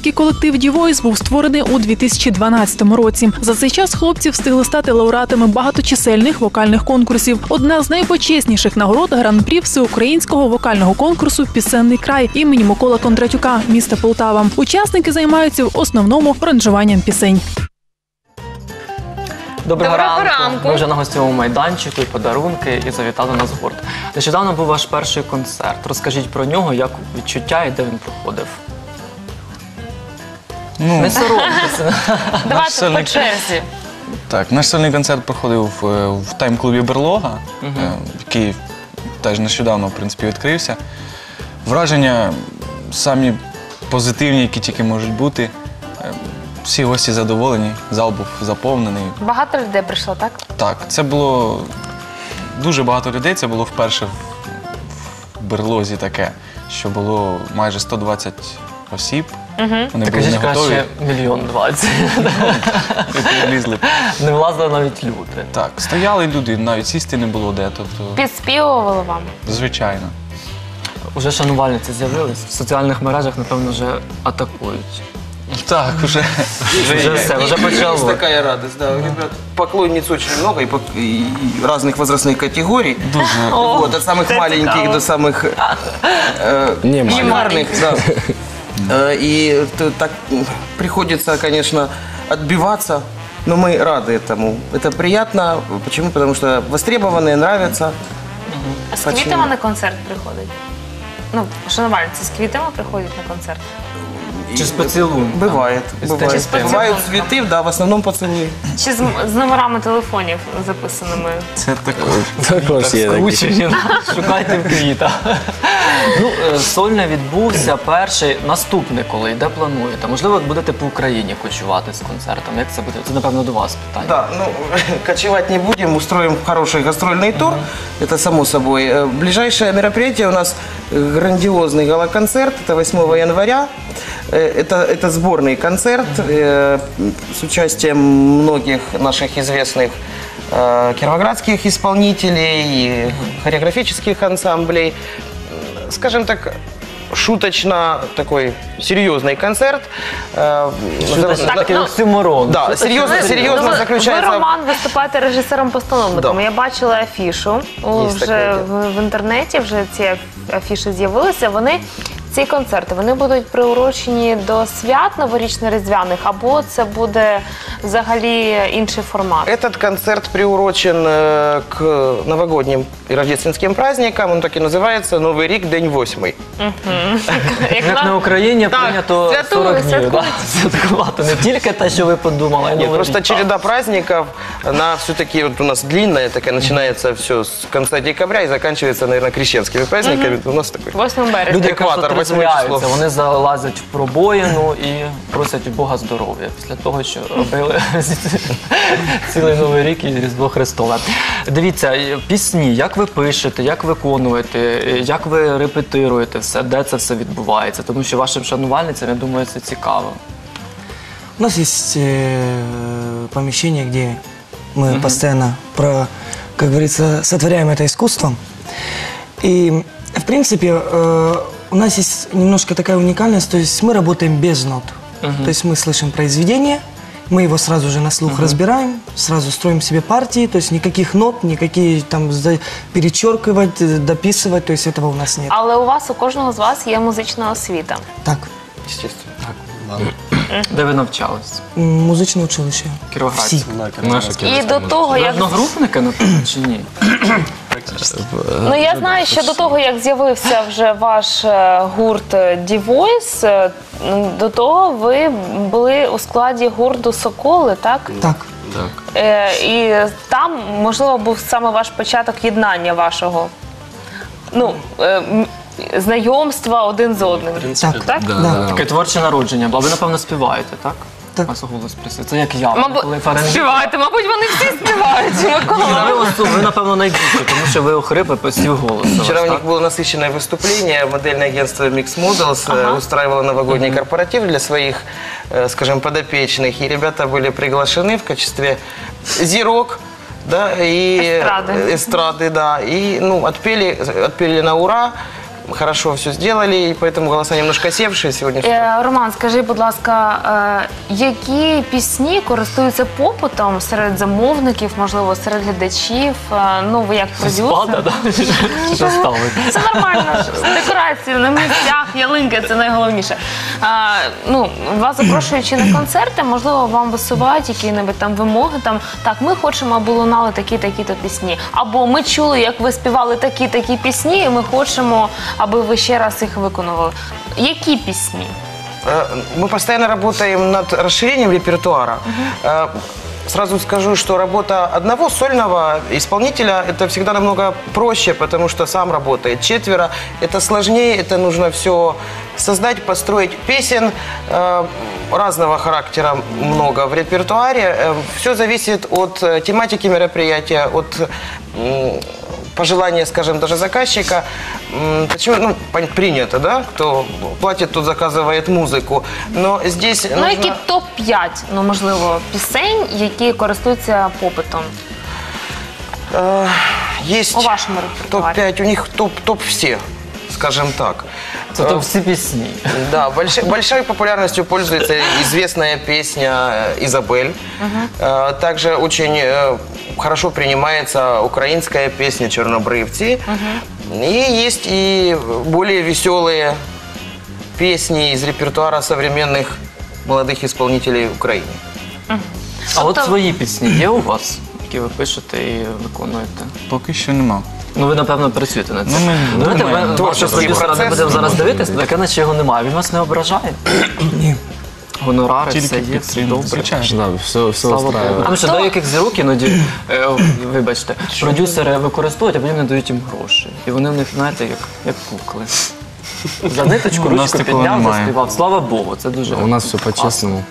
Кіровоградський колектив Дівойс був створений у 2012 році. За цей час хлопці встигли стати лауреатами багаточисельних вокальних конкурсів. Одна з найпочесніших нагород гран-прі всеукраїнського вокального конкурсу Пісенний край імені Микола Кондратюка, міста Полтава. Учасники займаються в основному аранжуванням пісень. Доброго, Доброго ранку. ранку. Ми вже на гостєвому майданчику, і подарунки, і завітали нас в гурт. Нещодавно був ваш перший концерт. Розкажіть про нього, як відчуття і де він проходив. Ну, Не соромтеся. Давайте по сольник. черзі. так, наш сольний концерт проходив е, в тайм-клубі Берлога, е, який теж нещодавно в принципі, відкрився. Враження самі позитивні, які тільки можуть бути. Е, Всі гості задоволені, зал був заповнений. Багато людей прийшло, так? Так, це було дуже багато людей. Це було вперше в, в берлозі таке, що було майже 120 осіб. Вони були Кажіть не готові. краще мільйон двадцять. і лізли. Не влазили навіть люди. Так, стояли люди, навіть сісти не було де. Тобто, Підспівували вам. звичайно. Уже шанувальниці з'явились. В соціальних мережах, напевно, вже атакують. Так, уже. Вже все, вже Есть почало. такая радость, да. У ребят поклонниц очень много и, пок- и разных возрастных категорий. Дуже. Вот, от самых маленьких до самых э, шикарных, да. Э, И т- так м, приходится, конечно, отбиваться, но мы рады этому. Это приятно. Почему? Потому что востребованные нравятся. А з Почему? квітами на концерт приходить? Ну, шанувальниці з квітами приходять на концерт. Чи з поцілунком? Бывает, З бывает. тим- Бывают цветы, да, в основном поцелуи. Чи з, з номерами телефонів записаними? Це також. Також є такі. Скручені, шукайте в квітах. Ну, е, сольний відбувся перший, наступний, коли де плануєте. Можливо, будете по Україні кочувати з концертом. Як це буде? Це напевно до вас питання. Да, ну, кочевать не будем, устроим хороший гастрольный тур, это само собой. Э, Ближайшее мероприятие у нас э, грандиозный гала-концерт, это 8 января. Э, Это, это сборный концерт э, с участием многих наших известных э, кировоградских исполнителей, и хореографических ансамблей. Скажем так, шуточно такой серьезный концерт. Э, Шуточно, на- такий на- оксюморон. Да, серьезно, Ви- серьезно ну, ви- заключается... Ви, Роман, виступаєте режисером-постановником. Да. Я бачила афішу. О, Є вже таке, в, в інтернеті вже ці аф- афіші з'явилися. Вони ці концерти вони будуть приурочені до свят новорічно-різдвяних, або це буде взагалі інший формат. Этот концерт приурочен э, к новогодним и рождественским праздникам. Он так и называется «Новый рік, день восьмий». Як Як на- на Україні Так, прийнято святкують, 40 днів. святкують. да, Святкувати не тільки те, що ви подумали, а й Нет, Новий просто рік. череда праздников, она все-таки вот у нас длинная, такая начинается все с конца декабря и заканчивается, наверное, крещенскими праздниками. У нас такой 8 березня. Люди Екватор, якраз восьме отрезвляються, число. вони залазять в пробоїну і просять у Бога здоров'я після того, що робили цілий новий рік і Різдво Христове. Дивіться, е, пісні, як ви пишете, як виконуєте, е, як ви репетируєте все, де це все відбувається, тому що вашим шанувальницям, я думаю, це цікаво. У нас есть э, помещение, где мы постоянно про, как говорится, сотворяем это искусство. И, в принципе, э, у нас есть немножко такая уникальность, то есть мы работаем без нот. То есть мы слышим произведение, мы его сразу же на слух разбираем, сразу строим себе партии, то есть никаких нот, никакие там за- перечеркивать, э, дописывать, то есть этого у нас нет. Але у вас у кожного з вас є музична освіта. Так, естественно. Де ви навчались? м, музичне училище. Кіровоградське. Всі. І до того, Ви як одногрупники, напевно, чи ні? Ну я знаю, що до того, як з'явився вже ваш е, гурт D-Voice, е, до того ви були у складі гурту Соколи, так? Так. Е, і там, можливо, був саме ваш початок єднання вашого. Ну, е, м, знайомства один з одним. Так. так? Да. Таке творче народження було. Ви, напевно, співаєте, так? Так. У вас голос присутній. Це як я. Мабуть, коли Фаренбі- співаєте, мабуть, вони всі співають. Ні, Микола. Ви, ос- ви, напевно, найбільше, тому що ви охрипли посів голос. у вас, Вчера у так? них было насыщенное выступление. Модельное агентство Mix Models э, устраивало новогодний корпоратив для своих, э, скажем, подопечных. И ребята были приглашены в качестве зирок. Да, и Эстрады. эстрады, да. И ну, отпели, отпели на ура. хорошо все сделали, и поэтому голоса немножко севшие сегодня. Е, Роман, скажи, будь ласка, е, які пісні користуються попитом серед замовників, можливо, серед глядачів? Е, ну, ви як продюсер? Спада, да? Що ставить? Це нормально. Декорації на місцях, ялинки це найголовніше. А, ну, вас запрошуючи на концерти, можливо, вам висувають які-небудь там вимоги. Там так, ми хочемо, аби лунали такі, такі то пісні. Або ми чули, як ви співали такі, такі пісні, і ми хочемо, аби ви ще раз їх виконували. Які пісні? Э, Мы постоянно работаем над расширением репертуара. Э, Сразу скажу, что работа одного сольного исполнителя это всегда намного проще, потому что сам работает четверо. Это сложнее, это нужно все создать, построить песен э, разного характера много в репертуаре. Все зависит от э, тематики мероприятия, от м, пожелания, скажем, даже заказчика. М, Почему? Ну, пон- принято, да? Кто платит, тот заказывает музыку. Но здесь Ну, нужно- які топ-5, ну можливо, пісень, які користуються попитом Э, есть у вашому репертуарі? топ-5, у них топ, топ все, скажем так. Це то всі пісні. Да, больш- большой популярностью пользуется известная песня э, «Изабель». Э, Также очень э, хорошо принимается украинская песня «Чернобрывцы». И есть и более веселые песни из репертуара современных молодых исполнителей Украины. А от Тобто- свої пісні є у вас, які ви пишете і виконуєте? Поки що нема. Ну ви напевно працюєте над цим. Ну, ми Давайте думаємо. ви Творчий вашого продюсера не процес. будемо зараз дивитися, таке наче його немає. Він вас не ображає. Ні. Гонорари, Тільки все є, все добре. звичайно. Да, все, все Слава Богу. устраивает. ще до яких зірок іноді, е, вибачте, продюсери використовують, а потім не дають їм гроші. І вони в них, знаєте, як, як кукли. За ниточку Ну, у нас ручку такого підняв, немає. заспівав. Слава Богу, це дуже У нас все класно. по-честному.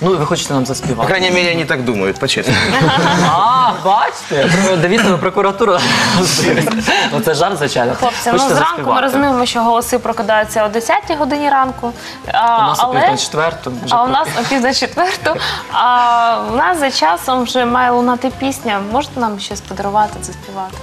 Ну, ви хочете нам По заспівати. крайней мере, они так думают, по-честному. А, бачите? Дивіться на прокуратуру. Ну це жарт, звичайно. Хлопці, ну Хочете зранку ми заспівати? розуміємо, що голоси прокидаються о 10 годині ранку. А, У нас о але... пів на четверту. вже А у нас о пів на четверту. А у нас за часом вже має лунати пісня. Можете нам щось подарувати, заспівати?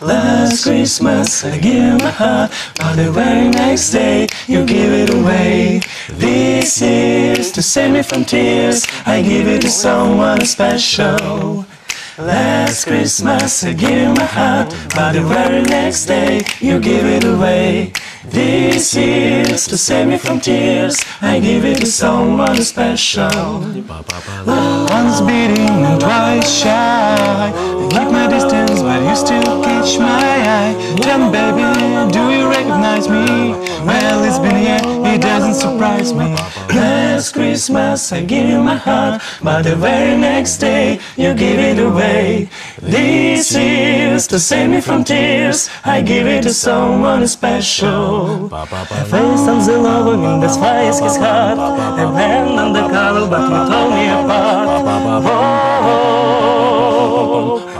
Last Christmas I gave my heart, but the very next day you give it away. This year's to save me from tears, I give it to someone special. Last Christmas I gave my heart, but the very next day you give it away. This year's to save me from tears, I give it to someone special. Once beating and twice shy. I keep my distance, you still catch my eye. Tell me, baby, do you recognize me? Well, it's been a year, it doesn't surprise me. Last Christmas I gave you my heart, but the very next day you give it away. This is to save me from tears. I give it to someone special. I faced on the love in the spice his heart, and then on the color, but you told me apart. Oh,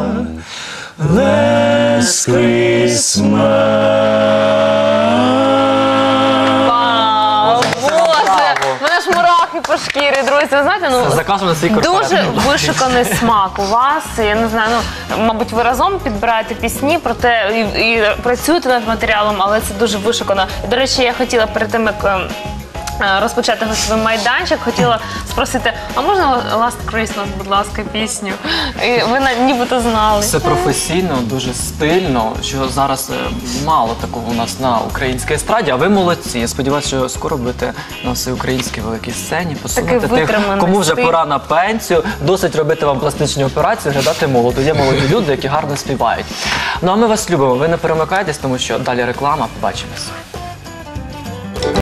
Last Christmas. Вау! Боже! в Мене ж мурахи по шкірі, друзі. Ви знаєте, ну Закажемо на свій Дуже корпорат. вишуканий смак у вас. Я не знаю, ну мабуть, ви разом підбираєте пісні, проте і, і працюєте над матеріалом, але це дуже вишукано. До речі, я хотіла перед тим, як. ем, е, розпочати гостєвий майданчик, хотіла спросити, а можна Last Christmas, будь ласка, пісню? І ви на- нібито знали. Це професійно, дуже стильно, що зараз е, мало такого у нас на українській естраді, а ви молодці. Я сподіваюся, що скоро будете на всеукраїнській великій сцені посунути тих, витриманий кому вже стиль. пора на пенсію, досить робити вам пластичні операції, глядати молоду. Є молоді люди, які гарно співають. Ну а ми вас любимо. Ви не перемикайтесь, тому що далі реклама. Побачимось.